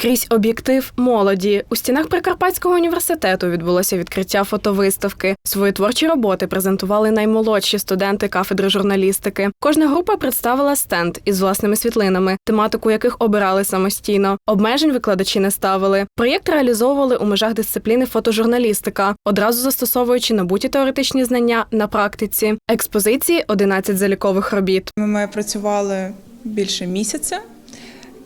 Крізь об'єктив молоді у стінах Прикарпатського університету відбулося відкриття фотовиставки. Свої творчі роботи презентували наймолодші студенти кафедри журналістики. Кожна група представила стенд із власними світлинами, тематику яких обирали самостійно. Обмежень викладачі не ставили. Проєкт реалізовували у межах дисципліни фотожурналістика, одразу застосовуючи набуті теоретичні знання на практиці. Експозиції 11 залікових робіт. Ми працювали більше місяця.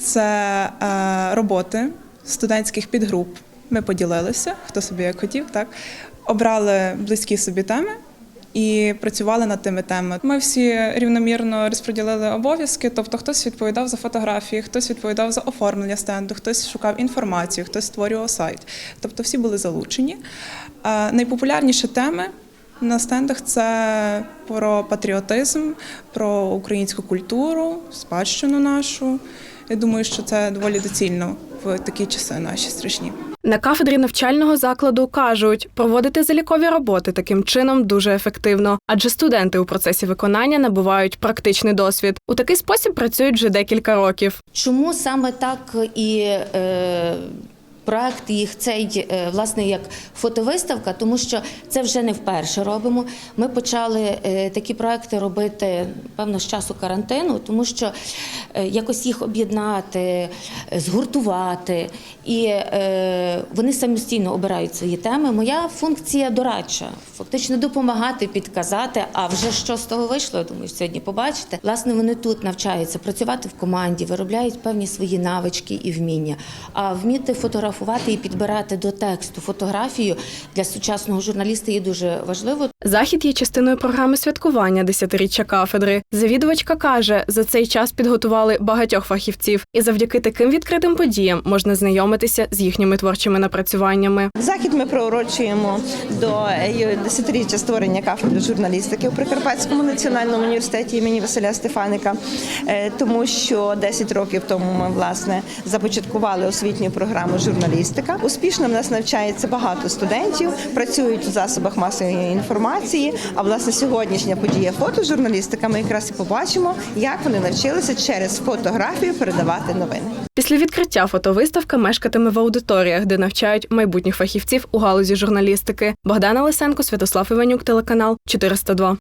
Це е, роботи студентських підгруп. Ми поділилися, хто собі як хотів, так обрали близькі собі теми і працювали над тими темами. Ми всі рівномірно розподілили обов'язки. Тобто, хтось відповідав за фотографії, хтось відповідав за оформлення стенду, хтось шукав інформацію, хтось створював сайт. Тобто, всі були залучені. Е, найпопулярніші теми на стендах це про патріотизм, про українську культуру, спадщину нашу. Я думаю, що це доволі доцільно в такі часи наші страшні. На кафедрі навчального закладу кажуть, проводити залікові роботи таким чином дуже ефективно, адже студенти у процесі виконання набувають практичний досвід. У такий спосіб працюють вже декілька років. Чому саме так і е, проект їх цей е, власне як фотовиставка? Тому що це вже не вперше робимо. Ми почали е, такі проекти робити певно з часу карантину, тому що е, якось їх об'єднати, згуртувати, і вони самостійно обирають свої теми. Моя функція дорадча, фактично допомагати, підказати. А вже що з того вийшло, я думаю, сьогодні побачите. Власне, вони тут навчаються працювати в команді, виробляють певні свої навички і вміння. А вміти фотографувати і підбирати до тексту фотографію для сучасного журналіста є дуже важливо. Захід є частиною програми святкування десятиріччя кафедри. Завідувачка каже, за цей час підготували багатьох фахівців, і завдяки таким відкритим подіям можна знайомитися з їхніми творчими напрацюваннями. Захід ми приурочуємо до е, десятиріччя створення кафедри журналістики у Прикарпатському національному університеті імені Василя Стефаника, Е, тому що 10 років тому ми власне започаткували освітню програму журналістика. Успішно в нас навчається багато студентів, працюють у засобах масової інформації. А власне сьогоднішня подія фотожурналістика. Ми якраз і побачимо, як вони навчилися через фотографію передавати новини. Після відкриття фотовиставка мешкатиме в аудиторіях, де навчають майбутніх фахівців у галузі журналістики. Богдана Лисенко, Святослав Іванюк, телеканал 402.